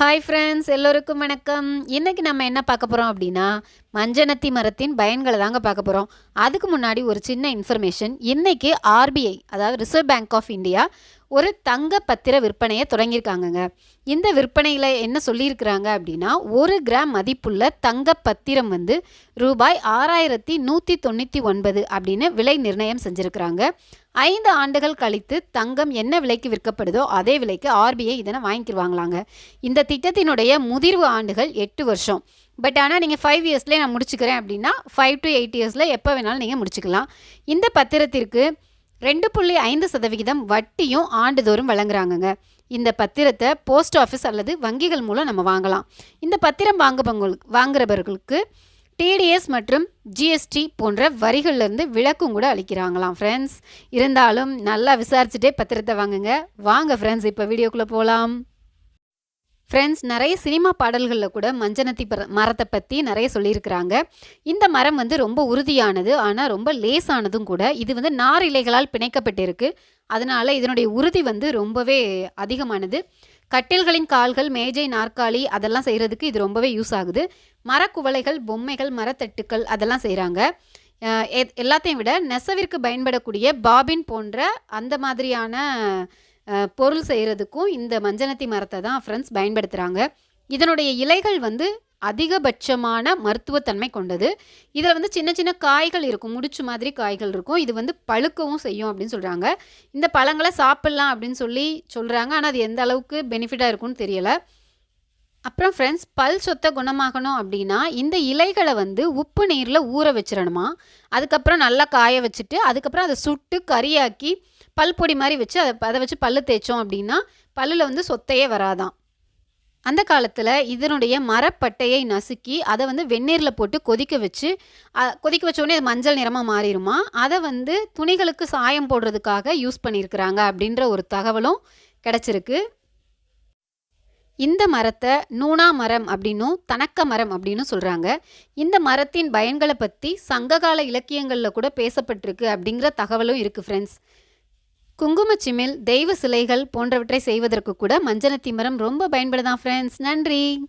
Hi friends எல்லோருக்கும் வணக்கம். இன்னைக்கு நம்ம என்ன பார்க்க போகிறோம் அப்படின்னா மஞ்சனத்தி மரத்தின் பயன்களை தாங்க பார்க்க போகிறோம் அதுக்கு முன்னாடி ஒரு சின்ன இன்ஃபர்மேஷன் இன்னைக்கு ஆர்பிஐ அதாவது ரிசர்வ் பேங்க் ஆஃப் இந்தியா ஒரு தங்க பத்திர விற்பனையை தொடங்கியிருக்காங்கங்க. இந்த விற்பனையில் என்ன சொல்லியிருக்கிறாங்க அப்படின்னா ஒரு கிராம் மதிப்புள்ள தங்க பத்திரம் வந்து ரூபாய் ஆறாயிரத்தி நூற்றி தொண்ணூற்றி ஒன்பது அப்படின்னு விலை நிர்ணயம் செஞ்சுருக்கிறாங்க. ஐந்து ஆண்டுகள் கழித்து தங்கம் என்ன விலைக்கு விற்கப்படுதோ அதே விலைக்கு ஆர்பிஐ இதனை வாங்கிக்கிடுவாங்களாங்க இந்த திட்டத்தினுடைய முதிர்வு ஆண்டுகள் எட்டு வருஷம். பட் ஆனால் நீங்கள் ஃபைவ் இயர்ஸ்லேயே நான் முடிச்சுக்கிறேன் அப்படின்னா ஃபைவ் டு எயிட் இயர்ஸில் எப்போ வேணாலும் நீங்கள் முடிச்சுக்கலாம். இந்த பத்திரத்திற்கு ரெண்டு புள்ளி ஐந்து சதவிகிதம் வட்டியும் ஆண்டுதோறும் வழங்குறாங்கங்க. இந்த பத்திரத்தை போஸ்ட் ஆஃபீஸ் அல்லது வங்கிகள் மூலம் நம்ம வாங்கலாம். இந்த பத்திரம் வாங்குபவங்களுக்கு வாங்குறவர்களுக்கு டிடிஎஸ் மற்றும் ஜிஎஸ்டி போன்ற வரிகள்லேருந்து விலக்கும் கூட அளிக்கிறாங்களாம் ஃப்ரெண்ட்ஸ் இருந்தாலும் நல்லா விசாரிச்சுட்டே பத்திரத்தை வாங்குங்க. வாங்க ஃப்ரெண்ட்ஸ் இப்போ வீடியோக்குள்ளே போகலாம் ஃப்ரெண்ட்ஸ் நிறைய சினிமா பாடல்களில் கூட மஞ்சனத்தி மரத்தை பற்றி நிறைய சொல்லியிருக்கிறாங்க. இந்த மரம் வந்து ரொம்ப உறுதியானது ஆனால் ரொம்ப லேசானதும் கூட. இது வந்து நார் இலைகளால் பிணைக்கப்பட்டிருக்கு. அதனால் இதனுடைய உறுதி வந்து ரொம்பவே அதிகமானது. கட்டில்களின் கால்கள் மேஜை நாற்காலி அதெல்லாம் செய்கிறதுக்கு இது ரொம்பவே யூஸ் ஆகுது. மரக்குவளைகள் பொம்மைகள் மரத்தட்டுக்கள் அதெல்லாம் செய்கிறாங்க எல்லாத்தையும் விட நெசவிற்கு பயன்படக்கூடிய பாபின் போன்ற அந்த மாதிரியான பொருள் செய்கிறதுக்கும் இந்த மஞ்சனத்தி மரத்தை தான் ஃப்ரெண்ட்ஸ் பயன்படுத்துகிறாங்க இதனுடைய இலைகள் வந்து அதிகபட்சமான மருத்துவத்தன்மை கொண்டது. இதில் வந்து சின்ன சின்ன காய்கள் இருக்கும் முடிச்சு மாதிரி காய்கள் இருக்கும். இது வந்து பழுக்கவும் செய்யும் அப்படின்னு சொல்கிறாங்க இந்த பழங்களை சாப்பிட்லாம் அப்படின்னு சொல்லி சொல்கிறாங்க ஆனால் அது எந்த அளவுக்கு பெனிஃபிட்டாக இருக்கும்னு தெரியலை. அப்புறம் ஃப்ரெண்ட்ஸ் பல் சொத்தை குணமாகணும் அப்படின்னா இந்த இலைகளை வந்து உப்பு நீரில் ஊற வச்சிடணுமா? அதுக்கப்புறம் நல்லா காய வச்சுட்டு அதுக்கப்புறம் அதை சுட்டு கறியாக்கி பல் பொடி மாதிரி வச்சு அதை அதை வச்சு பல்லு தேய்ச்சோம் அப்படின்னா பல்லில் வந்து சொத்தையே வராதாம். அந்த காலத்தில் இதனுடைய மரப்பட்டையை நசுக்கி அதை வந்து வெந்நீரில் போட்டு கொதிக்க வச்சு கொதிக்க வச்சோடனே அது மஞ்சள் நிறமாக மாறிடுமா? அதை வந்து துணிகளுக்கு சாயம் போடுறதுக்காக யூஸ் பண்ணியிருக்கிறாங்க அப்படின்ற ஒரு தகவலும் கிடச்சிருக்கு. இந்த மரத்தை நூனா மரம் அப்படின்னும் தனக்க மரம் அப்படின்னு சொல்கிறாங்க இந்த மரத்தின் பயன்களை பற்றி சங்ககால இலக்கியங்களில் கூட பேசப்பட்டிருக்கு அப்படிங்கிற தகவலும் இருக்குது ஃப்ரெண்ட்ஸ் குங்குமச்சிமில் தெய்வ சிலைகள் போன்றவற்றை செய்வதற்கு கூட மஞ்சனத்தி மரம் ரொம்ப பயன்படுதான் ஃப்ரெண்ட்ஸ் நன்றி.